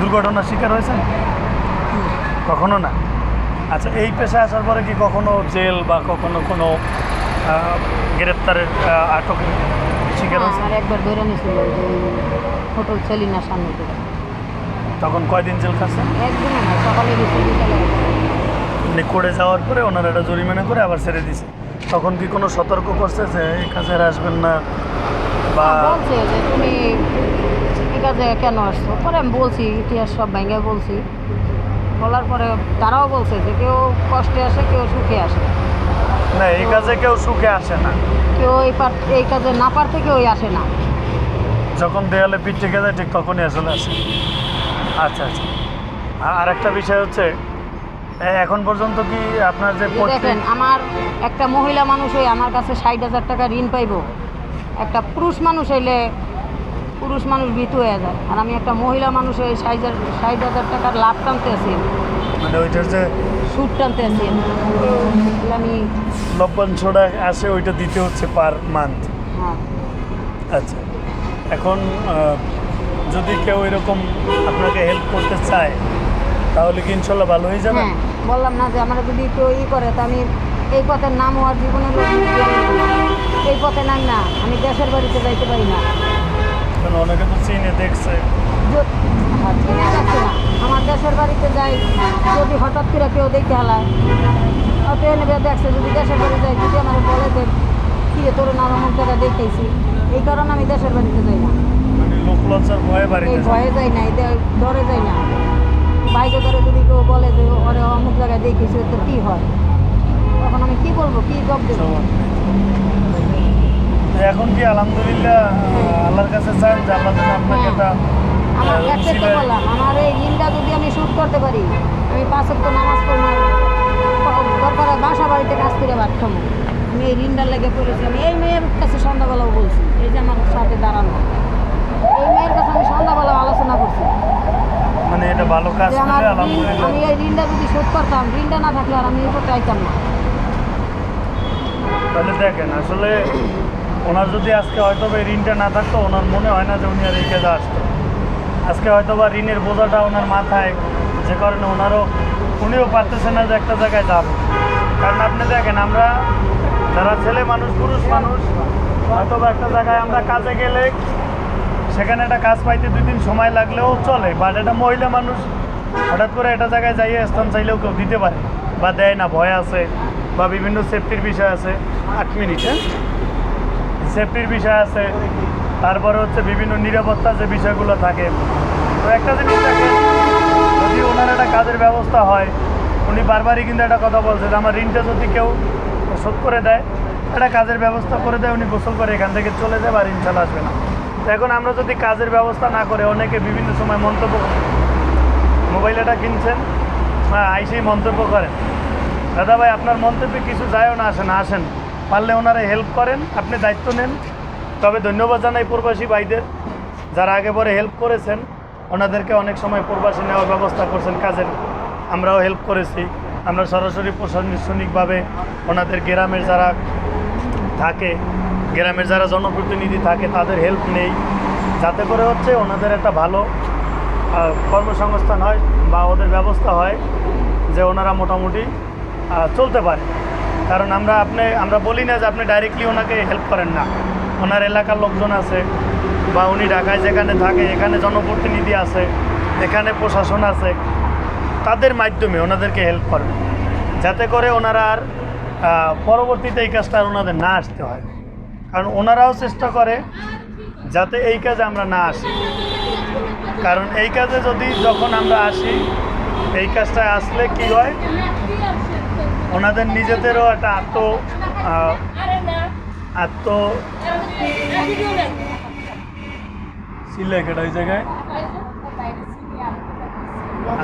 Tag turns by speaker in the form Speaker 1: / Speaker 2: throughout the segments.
Speaker 1: দুর্ঘটনার শিকার হয়েছেন কখনো না? আচ্ছা এই পেশায় আসার পরে কি কখনো জেল বা কখনো কোনো গ্রেপ্তারের আহ, আটকের শিকার
Speaker 2: হ্যাঁ,
Speaker 1: হয়েছে?
Speaker 2: আমার একবার ধরে নিয়েছিল সেলিনার সামনে
Speaker 1: তখন কয়দিন জেল খাচ্ছেন
Speaker 2: একদিনও না সকালে গেছি বিকালে
Speaker 1: মানে করে যাওয়ার পরে ওনারা একটা জরিমানা করে আবার ছেড়ে দিছে। তখন কি কোনো সতর্ক করছে যে এই কাজে আসবেন না? বা
Speaker 2: বলছে যে তুমি এই কাজে কেন আসছো? পরে আমি বলছি ইতিহাস সব ভেঙে বলছি। বলার পরে তারাও বলছে যে কেউ কষ্টে আসে কেউ সুখে আসে।
Speaker 1: না এই কাজে কেউ সুখে আসে না।
Speaker 2: কেউ এই পার এই কাজে না পারতে কেউই আসে না।
Speaker 1: যখন দেয়ালে পিঠ থেকে যায় ঠিক তখনই আসলে আসে। আচ্ছা আচ্ছা। আর একটা বিষয় হচ্ছে এখন পর্যন্ত কি আপনার যে
Speaker 2: দেখেন আমার একটা মহিলা মানুষ হয়ে আমার কাছে ষাট হাজার টাকা ঋণ পাইবো। একটা পুরুষ মানুষ হইলে পুরুষ মানুষ ভীত হয়ে যায়। আর আমি একটা মহিলা মানুষ হয়ে ষাট হাজার ষাট হাজার টাকার লাভ টানতে আছি।
Speaker 1: মানে ওইটার যে
Speaker 2: সুদ টানতে আছি। তাহলে আমি
Speaker 1: লভ্যাংশটা আসে ওইটা দিতে হচ্ছে পার মান্থ
Speaker 2: হ্যাঁ।
Speaker 1: আচ্ছা। এখন যদি কেউ এরকম আপনাকে হেল্প করতে চায় তাহলে কি ইনশাল্লাহ ভালো হয়ে যাবে?
Speaker 2: হ্যাঁ বললাম না যে আমরা যদি কেউ ই করে তো আমি এই পথের নাম হওয়ার জীবনে এই পথে নাম না আমি দেশের বাড়িতে যাইতে পারি না।
Speaker 1: অনেকে তো চিনে দেখছে।
Speaker 2: হ্যাঁ, চিনে যাচ্ছে না। আমার দেশের বাড়িতে যাই যদি হঠাৎ করে কেউ দেখতে হালায় অত নেবে দেখছে যদি দেশের বাড়ি যাই যদি আমার বলে যে কি রে, তোর নানা মুখ জায়গা দেখেছি? এই কারণে আমি দেশের বাড়িতে যাই না।
Speaker 1: মানে
Speaker 2: এই ভয়ে যাই না ডরে যাই না। বাইকে ধরে যদি কেউ বলে যে ওরে অমুক জায়গায় দেখেছি তো কী হয়? তখন আমি কি বলব? কি জব দেবো?
Speaker 1: নেই। এখন কি আলহামদুলিল্লাহ আল্লাহর কাছে চান যে আল্লাহ যেন আপনাকে একটা
Speaker 2: আমার
Speaker 1: আহ,
Speaker 2: তো বললাম আমার এই ঋণটা যদি আমি শুট করতে পারি আমি পাঁচ তো নামাজ পড়ব দরকার বাসা বাড়িতে কাজ করে ভাত খাব। আমি এই ঋণটার লেগে পড়েছি। আমি এই মেয়ের কাছে সন্ধ্যাবেলাও বলছি এই যে আমার সাথে দাঁড়ানো এই মেয়ের কাছে আমি সন্ধ্যাবেলা আলোচনা করছি।
Speaker 1: মানে এটা ভালো কাজ
Speaker 2: আমি এই ঋণটা যদি শোধ করতাম ঋণটা না থাকলে আর আমি এই করতে আইতাম না।
Speaker 1: তাহলে দেখেন, আসলে ওনার যদি আজকে হয়তো বা ঋণটা না থাকতো, ওনার মনে হয় না যে উনি আর এই কাজে আসতো। আজকে হয়তো বা ঋণের বোঝাটা ওনার মাথায়, যে কারণে ওনারও, উনিও পারতেছে না যে একটা জায়গায় যাব। কারণ আপনি দেখেন, আমরা যারা ছেলে মানুষ, পুরুষ মানুষ হয়তো বা একটা জায়গায় আমরা কাজে গেলে সেখানে একটা কাজ পাইতে দুই দিন সময় লাগলেও চলে, বাট একটা মহিলা মানুষ হঠাৎ করে একটা জায়গায় যাইয়ে স্থান চাইলেও কেউ দিতে পারে বা দেয় না, ভয় আছে। বা বিভিন্ন সেফটির বিষয় আছে। আট মিনিট হ্যাঁ? সেফটির বিষয় আছে। তারপরে হচ্ছে বিভিন্ন নিরাপত্তা যে বিষয়গুলো থাকে। তো একটা জিনিস দেখেন যদি ওনার একটা কাজের ব্যবস্থা হয় উনি বারবারই কিন্তু একটা কথা বলছে যে আমার ঋণটা যদি কেউ শোধ করে দেয় একটা কাজের ব্যবস্থা করে দেয় উনি গোসল করে এখান থেকে চলে যাবে আর ইনশাল্লাহ আসবে না। তো এখন আমরা যদি কাজের ব্যবস্থা না করে অনেকে বিভিন্ন সময় মন্তব্য করে মোবাইল এটা কিনছেন হ্যাঁ আইসেই মন্তব্য করেন। দাদা ভাই আপনার মন্তব্যে কিছু যায়ও না, আসেন আসেন। পারলে ওনারা হেল্প করেন, আপনি দায়িত্ব নেন। তবে ধন্যবাদ জানাই প্রবাসী ভাইদের, যারা আগে পরে হেল্প করেছেন। ওনাদেরকে অনেক সময় প্রবাসী নেওয়ার ব্যবস্থা করছেন কাজের। আমরাও হেল্প করেছি। আমরা সরাসরি প্রশাসনিকভাবে ওনাদের গ্রামের যারা থাকে, গ্রামের যারা জনপ্রতিনিধি থাকে, তাদের হেল্প নেই। যাতে করে হচ্ছে ওনাদের একটা ভালো কর্মসংস্থান হয় বা ওদের ব্যবস্থা হয়, যে ওনারা মোটামুটি চলতে পারে। কারণ আমরা আপনি, আমরা বলি না যে আপনি ডাইরেক্টলি ওনাকে হেল্প করেন না। ওনার এলাকার লোকজন আছে বা উনি ঢাকায় যেখানে থাকে, এখানে জনপ্রতিনিধি আছে, এখানে প্রশাসন আছে, তাদের মাধ্যমে ওনাদেরকে হেল্প করেন। যাতে করে ওনারা আর পরবর্তীতে এই কাজটা আর ওনাদের না আসতে হয়। কারণ ওনারাও চেষ্টা করে যাতে এই কাজে আমরা না আসি। কারণ এই কাজে যদি যখন আমরা আসি, এই কাজটায় আসলে কি হয়? ওনাদের নিজেদেরও একটা আত্ম আত্ম চিল্লাই কেটে ওই জায়গায়?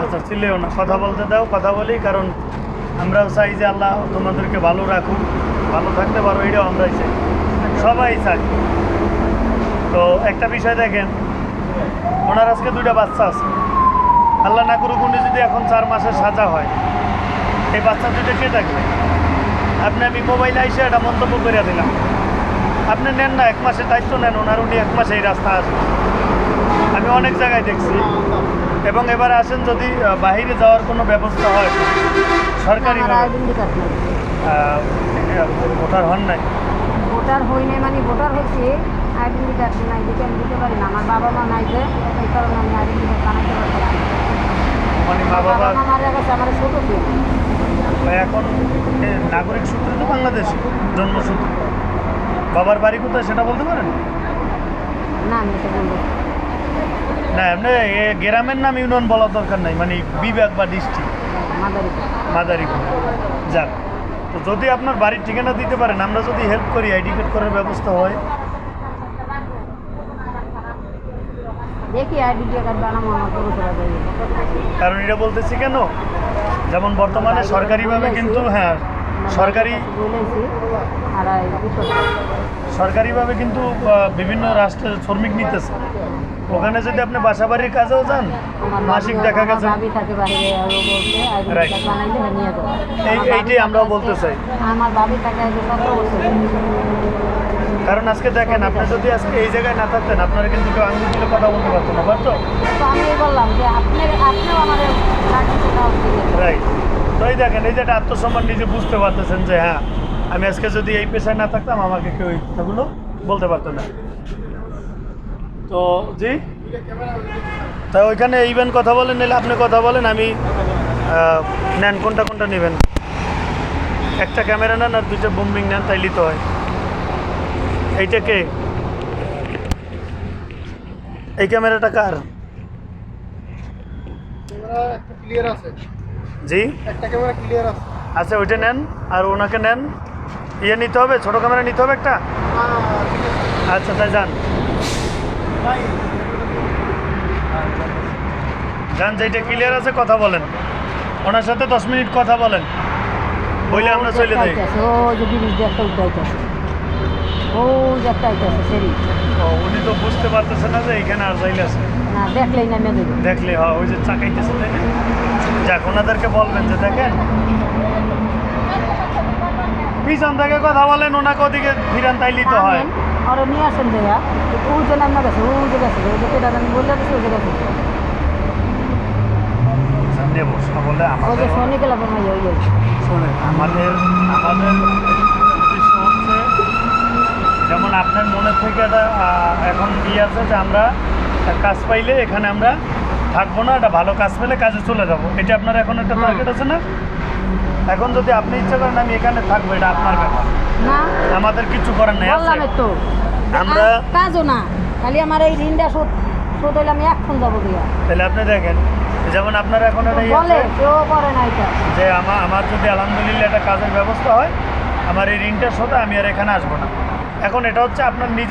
Speaker 1: আচ্ছা চিল্লেও না কথা বলতে দাও কথা বলি কারণ আমরাও চাই যে আল্লাহ তোমাদেরকে ভালো রাখুক ভালো থাকতে পারো এটাও আমরাই চাই। সবাই চাই। তো একটা বিষয় দেখেন ওনার আজকে দুইটা বাচ্চা আছে। আল্লাহ না করুক উনি যদি এখন চার মাসের সাজা হয় এই বাচ্চা দুইটা কে থাকবে। আপনি আমি মোবাইলে এসে একটা মন্তব্য করে দিলাম। আপনি নেন না এক মাসের দায়িত্ব নেন ওনার উনি এক মাসে এই রাস্তা আসবে। আমি অনেক জায়গায় দেখছি। এবং এবার আসেন যদি বাহিরে যাওয়ার কোনো ব্যবস্থা হয় সরকারি ভোটার হন নাই।
Speaker 2: ভোটার হই নাই মানে ভোটার হয়েছে আইডেন্টি কার্ড নাই দেখে আমি দিতে পারি না। আমার বাবা মা নাই যে এই কারণে আমি আইডেন্টি কার্ড বানাইতে পারছি
Speaker 1: মানে মা
Speaker 2: বাবা মারা গেছে আমার ছোটো
Speaker 1: এখন নাগরিক সূত্রে তো বাংলাদেশি জন্মসূত্রে। বাবার বাড়ি কোথায় সেটা বলতে পারেন?
Speaker 2: না আমি বলব
Speaker 1: না। এমনি এ গ্রামের নাম ইউনিয়ন বলার দরকার নাই মানে বিভাগ বা ডিস্ট্রিক্ট
Speaker 2: মাদারি
Speaker 1: মাদারীপুর। যাক তো যদি আপনার বাড়ির ঠিকানা দিতে পারেন আমরা যদি হেল্প করি আইডি কার্ড করার ব্যবস্থা হয়
Speaker 2: দেখি কার্ড বানাবো আমার করে করা যাবে
Speaker 1: কারণ এটা বলতেছি কেন? যেমন বর্তমানে সরকারিভাবে কিন্তু হ্যাঁ সরকারি সরকারিভাবে কিন্তু বিভিন্ন রাষ্ট্রের শ্রমিক নিতেছে। ওখানে যদি আপনি বাসা বাড়ির কাজেও যান মাসিক দেখা গেছে।
Speaker 2: হ্যাঁ
Speaker 1: এইটাই আমরাও বলতে চাই।
Speaker 2: আমার ভাবি থাকে
Speaker 1: কারণ আজকে দেখেন আপনি যদি আজকে এই জায়গায় না থাকতেন আপনারা কিন্তু কেউ আঙ্গুল দিলে কথা বলতে পারতো না পারতো?
Speaker 2: আমি বললাম যে আপনি আপনিও আমাদের
Speaker 1: রাইট তো এই দেখেন এই যে একটা আত্মসম্মান নিজে বুঝতে পারতেছেন যে হ্যাঁ আমি আজকে যদি এই পেশায় না থাকতাম আমাকে কেউ এই কথাগুলো বলতে পারতো না। তো জি? তাই ওইখানে ইভেন কথা বলেন নিলে আপনি কথা বলেন আমি নেন কোনটা কোনটা নেবেন? একটা ক্যামেরা নেন আর দুইটা বুম্বিং নেন তাইলে তো হয়। এইটা কে এই ক্যামেরাটা কার?
Speaker 3: একটা ক্লিয়ার আছে।
Speaker 1: জি?
Speaker 3: একটা ক্যামেরা ক্লিয়ার আছে।
Speaker 1: আচ্ছা ওইটা নেন আর ওনাকে নেন। ইয়ে নিতে হবে ছোটো ক্যামেরা নিতে হবে একটা? আচ্ছা তাই যান। যান যেটা ক্লিয়ার আছে কথা বলেন। ওনার সাথে দশ মিনিট কথা বলেন। বইলে আমরা চলে যাই।
Speaker 2: ও একটা আইতেছে সেরি।
Speaker 1: উনি তো বুঝতে পারতেছে না যে এখানে আর যাইলে আছে।
Speaker 2: না দেখলেই না মেয়ে
Speaker 1: দেখলে হয় ওই যে চাকাইতেছে তাই না? যাক ওনাদেরকে বলবেন যে দেখেন। পিছন থেকে কথা বলেন ওনাকে ওদিকে ফিরান তাইলেই তো হয়।
Speaker 2: আর নিয়ে আসেন দেয়া ও যে নাম গেছে ও যে গেছে ও যে কেটা আমি বললে ও যে গেছে।
Speaker 1: নেব বলে আমাদের
Speaker 2: শনি গেলাম
Speaker 1: আমাদের আমাদের যেমন আপনার মনে থেকে একটা এখন ই আছে যে আমরা কাজ পাইলে এখানে আমরা থাকব না একটা ভালো কাজ পেলে কাজে চলে যাব। এটা আপনার এখন একটা। টার্গেট আছে না? এখন যদি আপনি ইচ্ছা করেন আমি এখানে থাকব এটা আপনার ব্যাপার।
Speaker 2: না।
Speaker 1: আমাদের কিছু করার নেই আছে?
Speaker 2: তো
Speaker 1: আমরা-
Speaker 2: কাজও না। খালি আমার এই ঋণটা শোধ শোধ হইলে আমি এখন যাব দিয়া
Speaker 1: তাহলে আপনি দেখেন যেমন আপনার এখন একটা ই
Speaker 2: বলে
Speaker 1: আছে
Speaker 2: কেউ করে না এটা।
Speaker 1: যে আমার আমার যদি আলহামদুলিল্লাহ একটা কাজের ব্যবস্থা হয় আমার এই ঋণটা শোধ আমি আর এখানে আসব না। এখন এটা হচ্ছে আপনার